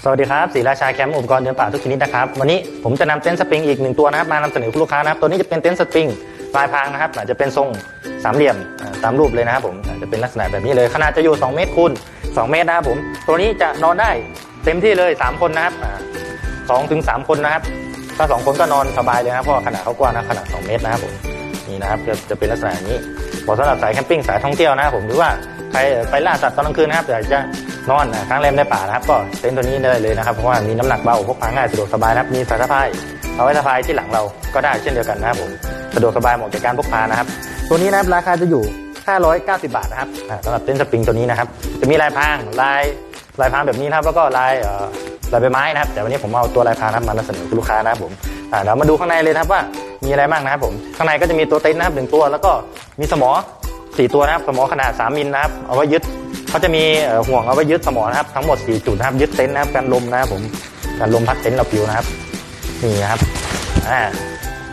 สวัสดีครับศรีราชาแคมป์อุปกรณ์เดินป่าทุกชนิดนะครับ วันนี้ผมจะนำเต็นท์สปริงอีกหนึ่งตัวนะครับมานำเสนอคุณลูกค้านะครับ ตัวนี้จะเป็นเต็นท์สปริงปลายพางนะครับอาจจะเป็นทรงสามเหลี่ยมอ่าตามรูปเลยนะครับผมจะเป็นลักษณะแบบนี้เลย ขนาดจะอยู่ 2 เมตรคูณ2 เมตรนะครับผม ตัวนี้จะนอนได้เต็มที่เลย 3 คนนะครับสองถึงสามคนนะครับ ถ้าสองคนก็นอนสบายเลยนะเพราะขนาดเขากว้างนะขนาด 2 เมตรนะครับผมนี่นะครับจะจะเป็นลักษณะนี้เหมาะสำหรับสายแคมปิ้งสายท่องเที่ยวนะครับผมหรือว่าใครไปล่าสัตว์ตอนกลางคืนนะครับอยากจะ นอนค้างแรมในป่านะครับ ก็เต็นท์ตัวนี้ได้เลยนะครับเพราะว่ามีน้ำหนักเบาพกพาง่ายสะดวกสบายนะครับมีสายสะพายเอาไว้สะพายที่หลังเราก็ได้เช่นเดียวกันนะครับผมสะดวกสบายเหมาะแก่การพกพานะครับ ตัวนี้นะครับราคาจะอยู่ 590 บาทนะครับสำหรับเต็นท์สปริงตัวนี้นะครับ จะมีลายพรางลายลายพรางแบบนี้นะครับแล้วก็ลายลายใบไม้นะครับ แต่วันนี้ผมเอาตัวลายพรางนะครับมานำเสนอคุณลูกค้านะครับผมเดี๋ยวมาดูข้างในเลยนะครับว่ามีอะไรบ้างนะครับผมข้างในก็จะมีตัวเต็นท์นะครับหนึ่งตัว แล้วก็มีสมอสี่ตัวนะครับสมอขนาด 3 มิลนะครับเอาไว้ยึด เขาจะมีห่วงเอาไว้ยึดสมอนะครับ ทั้งหมด 4 จุดนะครับยึดเต็นท์นะครับกันลมนะครับผมกันลมพัดเต็นท์เราปิวนะครับนี่นะครับอ่า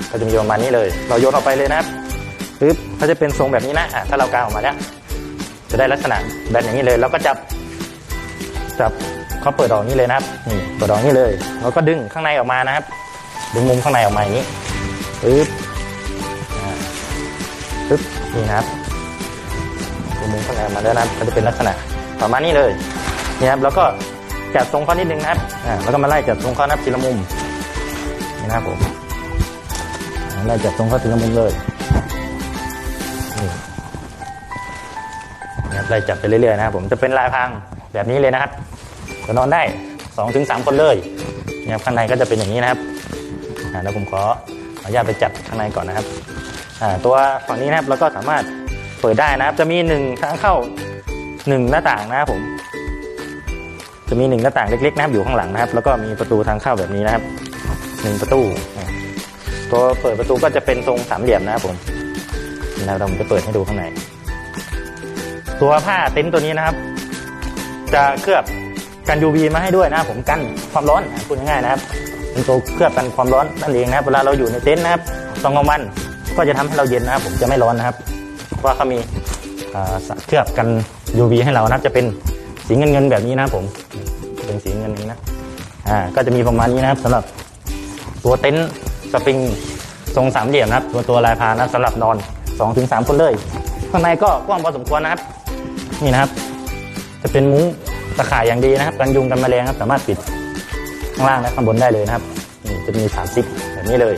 ก็จะมีประมาณนี้เลย เราโยนออกไปเลยนะครับปึ๊บเขาจะเป็นทรงแบบนี้นะอะถ้าเรากางออกมาแล้วจะได้ลักษณะแบบอย่างนี้เลย แล้วก็จับจับเขาเปิดออกนี่เลยนะครับนี่เปิดออกนี่เลยแล้วก็ดึงข้างในออกมานะครับ ดึงมุมข้างในออกมาอย่างนี้ปึ๊บปึ๊บนี่นะครับ ดึงมุมข้างในมาแล้วนะครับก็จะเป็นลักษณะประมาณนี้เลยนี่ครับแล้วก็จัดทรงเขานิดนึงนะครับอ่าแล้วก็มาไล่จัดทรงเขานะครับทีละมุมนี่นะครับผมไล่จัดทรงเขาทีละมุมเลยนี่นะครับไล่จับไปเรื่อยๆนะครับผมจะเป็นลายพรางแบบนี้เลยนะครับจะนอนได้2อถึงสคนเลยนะครับข้างในก็จะเป็นอย่างนี้นะครับอ่าแล้วผมขออนุญาตไปจัดข้างในก่อนนะครับอ่าตัวฝั่งนี้นะครับเราก็สามารถ เปิดได้นะครับ จะมีหนึ่งทางเข้าหนึ่งหน้าต่างนะครับผม จะมีหนึ่งหน้าต่างเล็กๆนะครับอยู่ข้างหลังนะครับ แล้วก็มีประตูทางเข้าแบบนี้นะครับหนึ่งประตู ตัวเปิดประตูก็จะเป็นทรงสามเหลี่ยมนะครับผมนะเราจะเปิดให้ดูข้างใน ตัวผ้าเต็นท์ตัวนี้นะครับ จะเคลือบกัน UV มาให้ด้วยนะครับผมกันความร้อนพูดง่ายๆนะครับเป็นตัวเคลือบกันความร้อนนั่นเองนะครับ เวลาเราอยู่ในเต็นท์นะครับตอนกลางวันก็จะทำให้เราเย็นนะครับ ผมจะไม่ร้อนนะครับ ว่าเขามีเคลือบกัน UV ให้เรานะจะเป็นสีเงินเงินแบบนี้นะผมเป็นสีเงินนี้นะอ่าก็จะมีประมาณนี้นะครับสำหรับตัวเต็นท์สปริงทรงสามเหลี่ยมนะครับตัวตัวลายพานะสำหรับนอน2อถึงสคนเลย ข้างในก็กว้างพอสมควรนะครับ นี่นะครับ จะเป็นมุ้งตะข่ายอย่างดีนะครับกันยุงกันแมลงครับสามารถปิดข้างล่างและข้างบนได้เลยนะครับนี่จะมี3ซิปแบบนี้เลย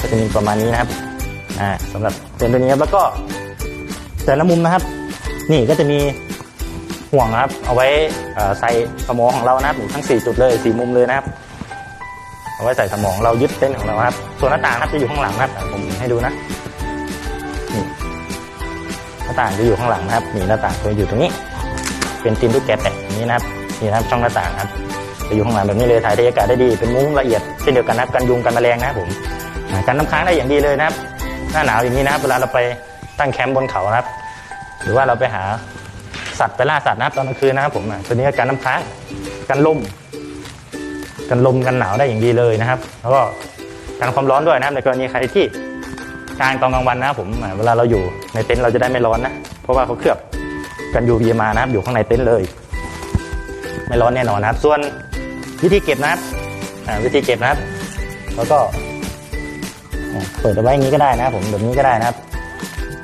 ก็จะมีประมาณนี้นะครับอ่าสำหรับเต็นท์ตัวนี้ครับแล้วก็ แต่ละมุมนะครับ นี่ก็จะมีห่วงนะครับ เอาไว้ใส่สมองของเรานะครับทั้ง 4 จุดเลย4มุมเลยนะครับ เอาไว้ใส่สมองเรายึดเต็นของเราครับ ส่วนหน้าต่างนะครับจะอยู่ข้างหลังนะครับผมให้ดูนะนี่หน้าต่างจะอยู่ข้างหลังนะครับนี่หน้าต่างจะอยู่ตรงนี้ เป็นตีนลูกแกะแตะนี้นะครับนี่นะครับช่องหน้าต่างครับจะอยู่ข้างหลังแบบนี้เลยถ่ายเทอากาศได้ดีเป็นมุ้งละเอียดเช่นเดียวกันนะครับกันยุงกันแมลงนะครับผมอ่ากันน้ำค้างได้อย่างดีเลยนะครับ หน้าหนาวอย่างนี้นะครับเวลาเราไป ตั้งแคมป์บนเขานะครับ หรือว่าเราไปหาสัตว์ไปล่าสัตว์นะครับตอนกลางคืนนะครับผมอะตัวนี้ก็กันน้ำค้างกันลมกันลมกันหนาวได้อย่างดีเลยนะครับ แล้วก็กันความร้อนด้วยนะครับในกรณีใครที่กลางตอนกลางวันนะครับผมเวลาเราอยู่ในเต็นท์เราจะได้ไม่ร้อนนะเพราะว่าเขาเคลือบกันยูวีมานะครับ อยู่ข้างในเต็นท์เลย ไม่ร้อนแน่นอนนะครับ ส่วนวิธีเก็บนะครับวิธีเก็บนะครับ แล้วก็เปิดเอาไว้อย่างนี้ก็ได้นะครับผมแบบนี้ก็ได้นะครับ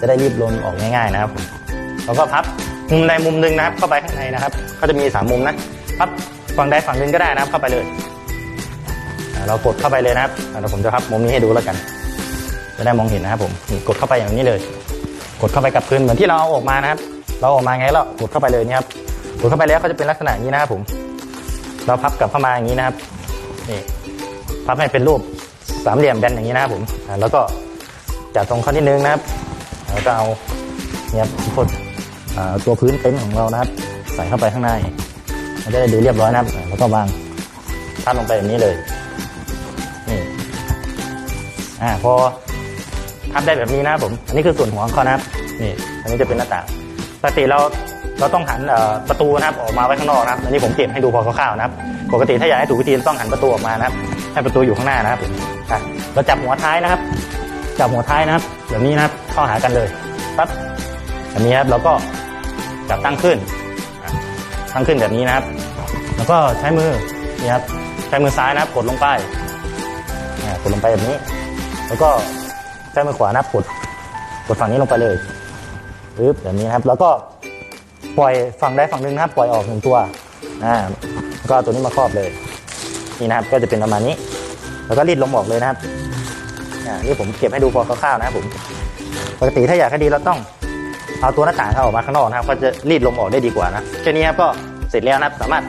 จะได้รีบลมออกง่ายๆนะครับผมแล้วก็พับมุมใดมุมหนึ่งนะครับเข้าไปข้างในนะครับก็จะมีสามมุมนะพับฝั่งใดฝั่งหนึ่งก็ได้นะครับเข้าไปเลย เรากดเข้าไปเลยนะครับเดี๋ยวผมจะพับมุมนี้ให้ดูแล้วกัน จะได้มองเห็นนะครับผมกดเข้าไปอย่างนี้เลย กดเข้าไปกับพื้นเหมือนที่เราเอาออกมานะครับ เราออกมาไงแล้วกดเข้าไปเลยนี่ครับกดเข้าไปแล้วก็จะเป็นลักษณะนี้นะครับผม เราพับกลับเข้ามาอย่างนี้นะครับนี่พับให้เป็นรูปสามเหลี่ยมแบนอย่างนี้นะครับผมแล้วก็จัดตรงข้านิดนึงนะครับ แล้วก็เอาเนี่ยครับพดอ่าตัวพื้นเต็นท์ของเรานะครับ ใส่เข้าไปข้างในมันจะได้ดูเรียบร้อยนะครับ แล้วก็วางพับลงไปแบบนี้เลยนี่อ่าพอพับได้แบบนี้นะผม อันนี้คือส่วนหัวของเขานะครับนี่ อันนี้จะเป็นหน้าต่างปกติเราเราต้องหันประตูนะครับออกมาไว้ข้างนอกนะครับ อันนี้ผมเก็บให้ดูพอคร่าวๆนะครับ ปกติถ้าอยากให้ถูกวิธีต้องหันประตูออกมานะครับ ให้ประตูอยู่ข้างหน้านะครับผมเราจับหัวท้ายนะครับ จับหัวท้ายนะครับ แบบนี้นะครับเข้าหากันเลยปั๊บแบบนี้ครับเราก็จับตั้งขึ้น ตั้งขึ้นแบบนี้นะครับ แล้วก็ใช้มือนี่ครับใช้มือซ้ายนะครับกดลงไปอ่ากดลงไปแบบนี้ แล้วก็ใช้มือขวานะครับกดกดฝั่งนี้ลงไปเลยปึ๊บแบบนี้นะครับ แล้วก็ปล่อยฝั่งใดฝั่งหนึ่งนะครับ ปล่อยออกหนึ่งตัวอ่าก็ตัวนี้มาครอบเลย นี่นะครับก็จะเป็นประมาณนี้ แล้วก็รีดลมออกเลยนะครับ อ่านี่ผมเก็บให้ดูพอคร่าวๆนะครับผม ปกติถ้าอยากให้ดีเราต้องเอาตัวหน้าต่างเข้าออกมาข้างนอกนะครับ ก็จะรีดลมออกได้ดีกว่านะแค่นี้ครับก็เสร็จแล้วนะครับ สามารถ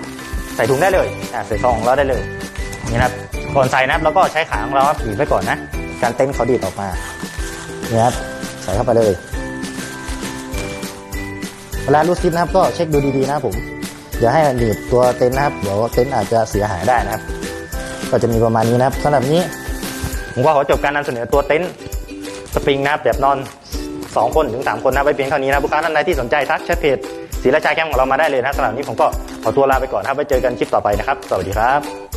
ใส่ถุงได้เลยอ่าใส่ซองของเราได้เลยนี่นะครับก่อนใส่นะครับเราก็ใช้ขาของเราครับบีบไว้ก่อนนะ การเต้นเขาดีดออกมานี่ครับใส่เข้าไปเลยเวลารูดซิปนะครับก็เช็คดูดีๆนะครับผมอย่าให้หนีบตัวเต็นท์นะครับเดี๋ยวเต็นท์อาจจะเสียหายได้นะครับ ก็จะมีประมาณนี้นะครับสำหรับนี้ ผมก็ขอจบการนำเสนอตัวเต็นท์สปริงนะครับแบบนอน 2 คนถึง 3 คนนะไปเพียงเท่านี้นะลูกค้าท่านใดที่สนใจทักแชทเพจศรีราชาแคมป์ของเรามาได้เลยนะสำหรับนี้ผมก็ขอตัวลาไปก่อนนะครับไว้เจอกันคลิปต่อไปนะครับ สวัสดีครับ